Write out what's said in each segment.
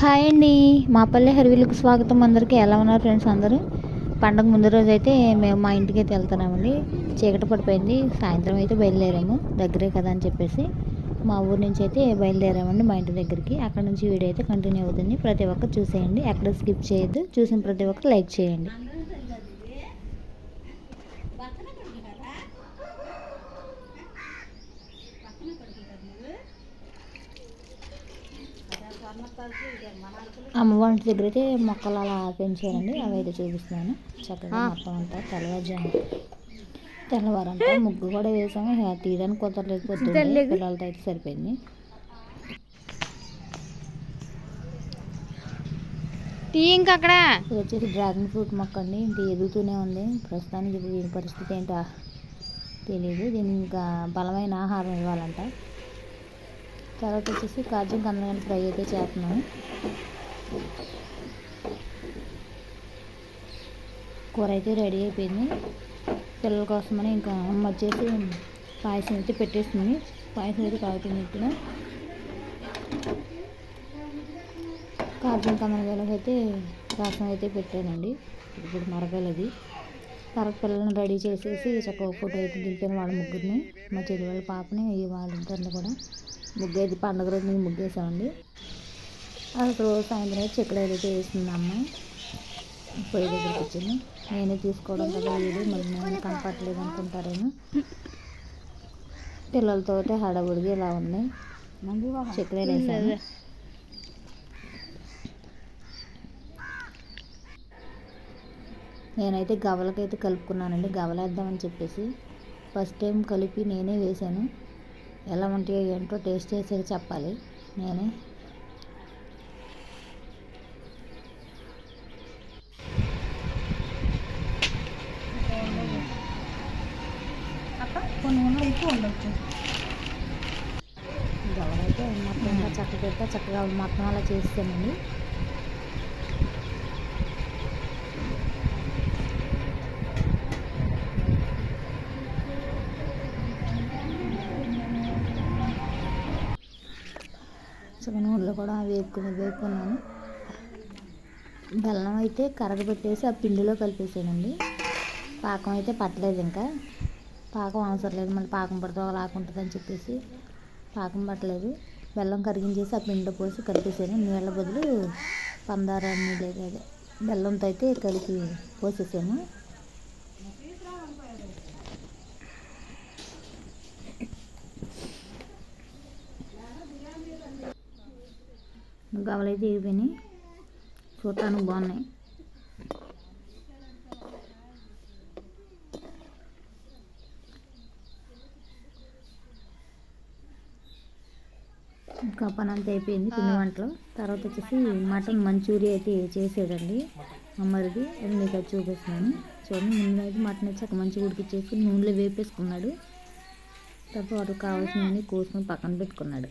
Hi అండి. మా పల్లె హరివిలకు స్వాగతం అందరికీ. ఎలా ఉన్నారు ఫ్రెండ్స్ అందరూ? పండగ ముందు రోజు అయితే మేము మా ఇంటికి అయితే వెళ్తున్నామండి. చీకటి పడిపోయింది. సాయంత్రం అయితే బయలుదేరాము. దగ్గరే కదా అని చెప్పేసి మా ఊరు నుంచి అయితే బయలుదేరామండి మా ఇంటి దగ్గరికి. అక్కడ నుంచి వీడియో అయితే కంటిన్యూ అవుతుంది. ప్రతి ఒక్కరు చూసేయండి. ఎక్కడ స్కిప్ చేయొద్దు. చూసిన ప్రతి ఒక్కరు లైక్ చేయండి. అమ్మవారి దగ్గర అయితే మొక్కలు అలా పెంచారండి. అవి అయితే చూపిస్తున్నాను. చక్కగా మొత్తం అంతా తెల్లవారుజాము. తెల్లవారంతా ముగ్గు కూడా వేసాము. తీయడానికి కుదరలేకపోతుంది పిల్లలతో అయితే సరిపోయింది. టీ ఇంకా అక్కడ. ఇది వచ్చేసి డ్రాగన్ ఫ్రూట్ మొక్క అండి. ఇది ఎదుగుతూనే ఉంది. ప్రస్తుతానికి దీని పరిస్థితి ఏంటో తెలియదు దీనికి ఇంకా బలమైన ఆహారం ఇవ్వాలంట. తర్వాత వచ్చేసి కాజు కందగడ్డ ఫ్రై అయితే చేస్తున్నాను కూర అయితే రెడీ అయిపోయింది. పిల్లల కోసమని ఇంకా అమ్మ వచ్చేసి పాయసం అయితే పెట్టేస్తుంది. పాయసం అయితే కాగుతుంది ఇప్పుడు కాజు కందగడ్డకి అయితే రసం అయితే పెట్టానండి. ఇప్పుడు మరగలది. తర్వాత పిల్లల్ని రెడీ చేసేసి చక్కగా ఫోటో అయితే దింపాను వాళ్ళ ముగ్గురిని. మా చెల్లి వాళ్ళ పాపని వాళ్ళిద్దరిని కూడా ముగ్గు అయితే పండుగ రోజు మేము ముగ్గేసామండి. అసలు రోజు సాయంత్రం అయితే చిక్కడైతే అయితే వేస్తుంది అమ్మ. పొయ్యి దగ్గరికి వచ్చింది నేనే తీసుకోవడం కదా వీడు మళ్ళీ నేను కనపడలేదు అనుకుంటారేమో. పిల్లలతో హడావుడిగా ఇలా ఉంది. చక్కెర వేసాను. నేనైతే గవలకైతే కలుపుకున్నానండి. గవలేద్దామని చెప్పేసి ఫస్ట్ టైం కలిపి నేనే వేశాను. ఎలా ఉంటాయో ఏంటో టేస్ట్ చేసాక చెప్పాలి. నేనే. కొన్ని ఉండలు ఎక్కువ గవలైతే మొత్తం చక్కగా చక్కగా మొత్తం అలా చేస్తానండి చికెన్ నూనెలో కూడా వేపుకుని వేపుకున్నాను. బెల్లం అయితే కరగబెట్టేసి ఆ పిండిలో కలిపేసానండి పాకం అయితే పట్టలేదు ఇంకా. పాకం అవసరం లేదు మళ్ళీ పాకం పడితే ఒకలాగుంటుంది అని చెప్పేసి పాకం పట్టలేదు. బెల్లం కరిగించేసి ఆ పిండిలో పోసి కలిపేసాను నీళ్ళ బదులు పందార నీళ్ళు అదే బెల్లంతో అయితే కలిపి పోసేసాను గవలైతే ఇవిపోయినాయి చూడటానికి బాగున్నాయి. ఇంకా పని అంతా అయిపోయింది పిండి వంటలు. తర్వాత వచ్చేసి మటన్ మంచూరియా అయితే చేసేదండి అమ్మరిది. అది మీకు అది చూపిస్తున్నాను. చూడండి ముందు అయితే మటన్ వచ్చి అక్కడ మంచి ఉడికిచ్చేసి నూనెలో వేపేసుకున్నాడు. తర్వాత వాటికి కావాల్సినవన్నీ కోసుకొని పక్కన పెట్టుకున్నాడు.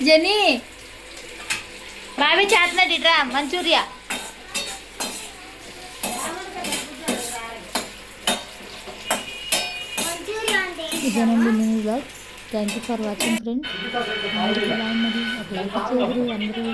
జని. బావి చేస్తున్నాడు ఇట్రా మంచూరియా. ఇదేనండి మీ blog thank you for watching friend అందరికీ మరి ఒక అందరూ